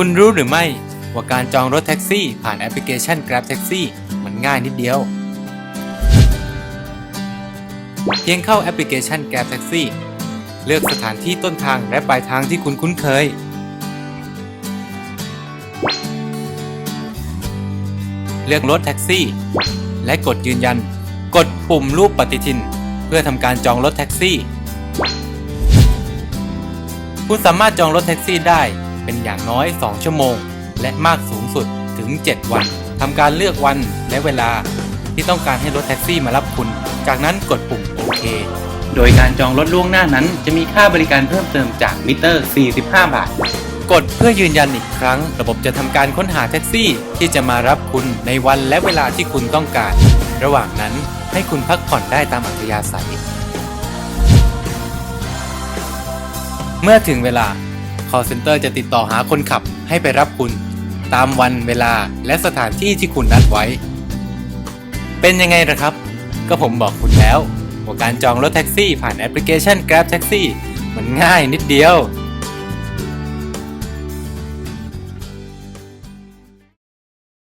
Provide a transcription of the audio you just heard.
คุณรู้หรือไม่ว่าการจองรถแท็กซี่ผ่านแอปพลิเคชัน Grab Taxi มันง่ายนิดเดียว เพียงเข้าแอปพลิเคชัน Grab Taxi เลือกสถานที่ต้นทางและปลายทางที่คุณคุ้นเคย เลือกรถแท็กซี่ และกดยืนยัน กดปุ่มรูปปฏิทิน เพื่อทำการจองรถแท็กซี่ คุณสามารถจองรถแท็กซี่ได้ เป็นอย่างน้อย 2 ชั่วโมง และมากสูงสุดถึง 7 วัน ทำการเลือกวันและเวลาที่ต้องการให้รถแท็กซี่มารับคุณ จากนั้นกดปุ่มโอเค โดยการจองรถล่วงหน้านั้น จะมีค่าบริการเพิ่มเติมจากมิเตอร์ 45 บาท กดเพื่อยืนยันอีกครั้ง ระบบจะทำการค้นหาแท็กซี่ ที่จะมารับคุณในวันและเวลาที่คุณต้องการ ระหว่างนั้นให้คุณพักผ่อนได้ตามอัธยาศัย เมื่อถึงเวลา call center จะติดต่อหาคนขับให้ไปรับคุณ ตามวันเวลาและสถานที่ที่คุณนัดไว้ เป็นยังไงนะครับ ก็ผมบอกคุณแล้วว่าการจองรถแท็กซี่ผ่านแอปพลิเคชัน Grab Taxi มันง่ายนิดเดียว